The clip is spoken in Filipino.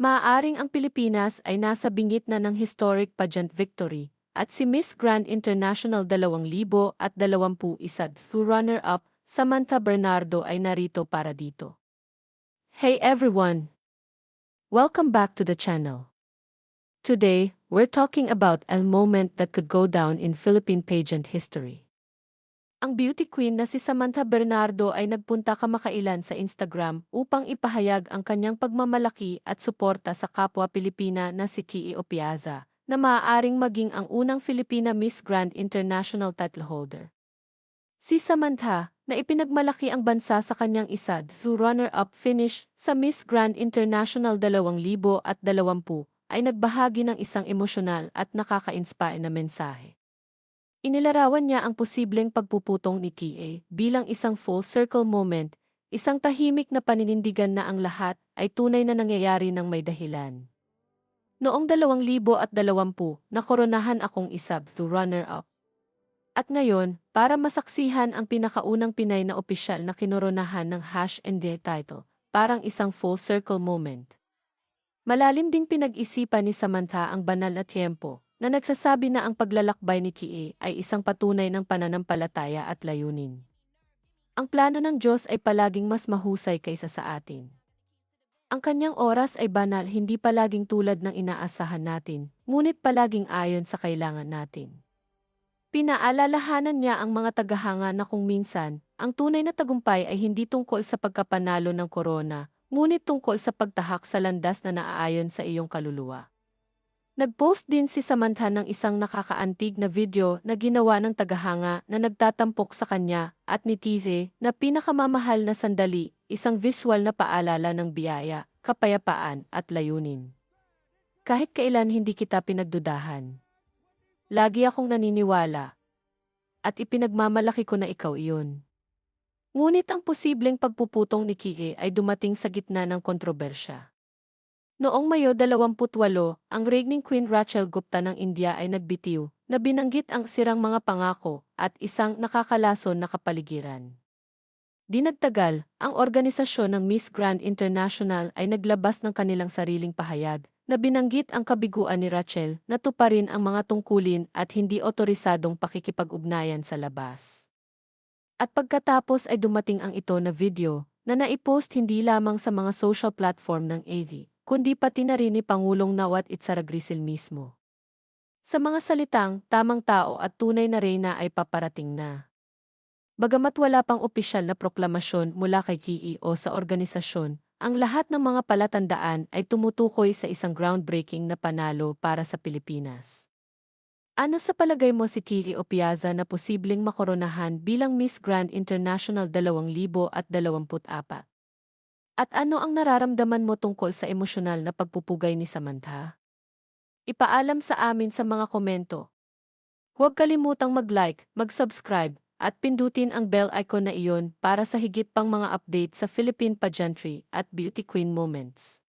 Maaaring ang Pilipinas ay nasa bingit na ng historic pageant victory, at si Miss Grand International 2021 runner-up, Samantha Bernardo ay narito para dito. Hey everyone! Welcome back to the channel. Today, we're talking about a moment that could go down in Philippine pageant history. Ang beauty queen na si Samantha Bernardo ay nagpunta kamakailan sa Instagram upang ipahayag ang kanyang pagmamalaki at suporta sa kapwa Pilipina na si T.E. Opiaza, na maaaring maging ang unang Filipina Miss Grand International title holder. Si Samantha, na ipinagmalaki ang bansa sa kanyang isad through runner-up finish sa Miss Grand International 2020, ay nagbahagi ng isang emosyonal at nakaka-inspire na mensahe. Inilarawan niya ang posibleng pagpuputong ni TA bilang isang full circle moment, isang tahimik na paninindigan na ang lahat ay tunay na nangyayari ng may dahilan. Noong 2020, nakoronahan akong isa to runner-up. At ngayon, para masaksihan ang pinakaunang Pinay na opisyal na kinoronahan ng hash and the title, parang isang full circle moment. Malalim ding pinag-isipan ni Samantha ang banal na tiempo, na nagsasabi na ang paglalakbay ni Kie ay isang patunay ng pananampalataya at layunin. Ang plano ng Diyos ay palaging mas mahusay kaysa sa atin. Ang kanyang oras ay banal hindi palaging tulad ng inaasahan natin, ngunit palaging ayon sa kailangan natin. Pinaalalahanan niya ang mga tagahanga na kung minsan, ang tunay na tagumpay ay hindi tungkol sa pagkapanalo ng korona, ngunit tungkol sa pagtahak sa landas na naaayon sa iyong kaluluwa. Nag-post din si Samantha ng isang nakakaantig na video na ginawa ng tagahanga na nagtatampok sa kanya at ni Tize na pinakamamahal na sandali, isang visual na paalala ng biyaya, kapayapaan at layunin. Kahit kailan hindi kita pinagdudahan. Lagi akong naniniwala. At ipinagmamalaki ko na ikaw iyon. Ngunit ang posibleng pagpuputong ni Kie ay dumating sa gitna ng kontrobersya. Noong Mayo 28, ang reigning Queen Rachel Gupta ng India ay nagbitiw na binanggit ang sirang mga pangako at isang nakakalason na kapaligiran. Dinagtagal, ang organisasyon ng Miss Grand International ay naglabas ng kanilang sariling pahayag na binanggit ang kabiguan ni Rachel na tuparin ang mga tungkulin at hindi otorisadong pakikipag-ugnayan sa labas. At pagkatapos ay dumating ang ito na video na naipost hindi lamang sa mga social platform ng AV, kundi pati na rin ni Pangulong Nawat Itzaragrisil mismo. Sa mga salitang, tamang tao at tunay na reyna ay paparating na. Bagamat wala pang opisyal na proklamasyon mula kay KEO sa organisasyon, ang lahat ng mga palatandaan ay tumutukoy sa isang groundbreaking na panalo para sa Pilipinas. Ano sa palagay mo si Tiri Opiaza na posibleng makoronahan bilang Miss Grand International 2024? At ano ang nararamdaman mo tungkol sa emosyonal na pagpupugay ni Samantha? Ipaalam sa amin sa mga komento. Huwag kalimutang mag-like, mag-subscribe, at pindutin ang bell icon na iyon para sa higit pang mga update sa Philippine pageantry at beauty queen moments.